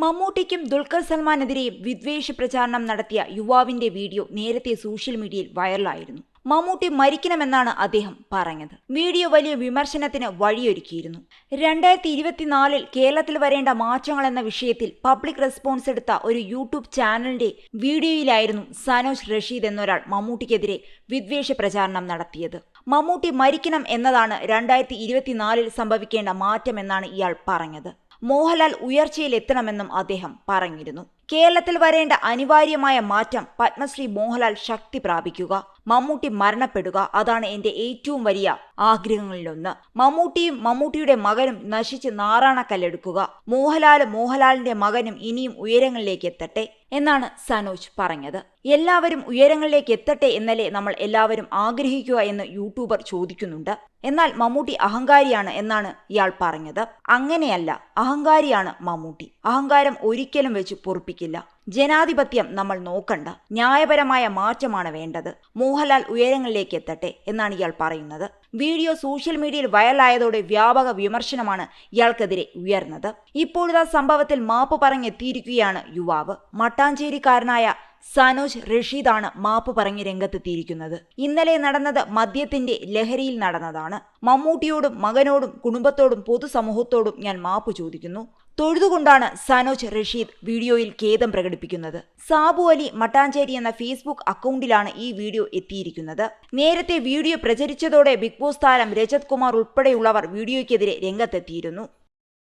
മമ്മൂട്ടിക്കും ദുൽഖർ സൽമാനെതിരെയും വിദ്വേഷ പ്രചാരണം നടത്തിയ യുവാവിന്റെ വീഡിയോ നേരത്തെ സോഷ്യൽ മീഡിയയിൽ വൈറലായിരുന്നു. മമ്മൂട്ടി മരിക്കണമെന്നാണ് അദ്ദേഹം പറഞ്ഞത്. വീഡിയോ വലിയ വിമർശനത്തിന് വഴിയൊരുക്കിയിരുന്നു. രണ്ടായിരത്തി ഇരുപത്തിനാലിൽ കേരളത്തിൽ വരേണ്ട മാറ്റങ്ങൾ എന്ന വിഷയത്തിൽ പബ്ലിക് റെസ്പോൺസ് എടുത്ത ഒരു യൂട്യൂബ് ചാനലിന്റെ വീഡിയോയിലായിരുന്നു സനോജ് റഷീദ് എന്നൊരാൾ മമ്മൂട്ടിക്കെതിരെ വിദ്വേഷ പ്രചാരണം നടത്തിയത്. മമ്മൂട്ടി മരിക്കണം എന്നതാണ് രണ്ടായിരത്തി ഇരുപത്തിനാലിൽ സംഭവിക്കേണ്ട മാറ്റമെന്നാണ് ഇയാൾ പറഞ്ഞത്. മോഹൻലാൽ ഉയർച്ചയിൽ എത്തണമെന്നും അദ്ദേഹം പറഞ്ഞിരുന്നു. കേരളത്തിൽ വരേണ്ട അനിവാര്യമായ മാറ്റം പത്മശ്രീ മോഹൻലാൽ ശക്തി പ്രാപിക്കുക മമ്മൂട്ടി മരണപ്പെടുക അതാണ് എന്റെ ഏറ്റവും വലിയ ആഗ്രഹങ്ങളിലൊന്ന്. മമ്മൂട്ടിയും മമ്മൂട്ടിയുടെ മകനും നശിച്ച് നാറാണക്കല്ലെടുക്കുക. മോഹൻലാൽ മോഹൻലാലിന്റെ മകനും ഇനിയും ഉയരങ്ങളിലേക്ക് എത്തട്ടെ എന്നാണ് സനോജ് പറഞ്ഞത്. എല്ലാവരും ഉയരങ്ങളിലേക്ക് എത്തട്ടെ എന്നല്ലേ നമ്മൾ എല്ലാവരും ആഗ്രഹിക്കുക എന്ന് യൂട്യൂബർ ചോദിക്കുന്നുണ്ട്. എന്നാൽ മമ്മൂട്ടി അഹങ്കാരിയാണ് എന്നാണ് ഇയാൾ പറഞ്ഞത്. അങ്ങനെയല്ല അഹങ്കാരിയാണ് മമ്മൂട്ടി. അഹങ്കാരം ഒരിക്കലും വെച്ച് പൊറുപ്പിക്കില്ല. ജനാധിപത്യം നമ്മൾ നോക്കണ്ട. ന്യായപരമായ മാറ്റമാണ് വേണ്ടത്. മോഹൻലാൽ ഉയരങ്ങളിലേക്ക് എത്തട്ടെ എന്നാണ് ഇയാൾ പറയുന്നത്. വീഡിയോ സോഷ്യൽ മീഡിയയിൽ വൈറലായതോടെ വ്യാപക വിമർശനമാണ് ഇയാൾക്കെതിരെ ഉയർന്നത്. ഇപ്പോഴത്തെ സംഭവത്തിൽ മാപ്പ് പറഞ്ഞെത്തിയിരിക്കുകയാണ് യുവാവ്. മട്ടാഞ്ചേരിക്കാരനായ സനോജ് റഷീദാണ് മാപ്പ് പറഞ്ഞ് രംഗത്തെത്തിയിരിക്കുന്നത്. ഇന്നലെ നടന്നത് മദ്യത്തിന്റെ ലഹരിയിൽ നടന്നതാണ്. മമ്മൂട്ടിയോടും മകനോടും കുടുംബത്തോടും പൊതുസമൂഹത്തോടും ഞാൻ മാപ്പ് ചോദിക്കുന്നു. തൊഴുതുകൊണ്ടാണ് സനോജ് റഷീദ് വീഡിയോയിൽ ഖേദം പ്രകടിപ്പിക്കുന്നത്. സാബു അലി മട്ടാഞ്ചേരി എന്ന ഫേസ്ബുക്ക് അക്കൗണ്ടിലാണ് ഈ വീഡിയോ എത്തിയിരിക്കുന്നത്. നേരത്തെ വീഡിയോ പ്രചരിച്ചതോടെ ബിഗ് ബോസ് താരം രജത് കുമാർ ഉൾപ്പെടെയുള്ളവർ വീഡിയോയ്ക്കെതിരെ രംഗത്തെത്തിയിരുന്നു.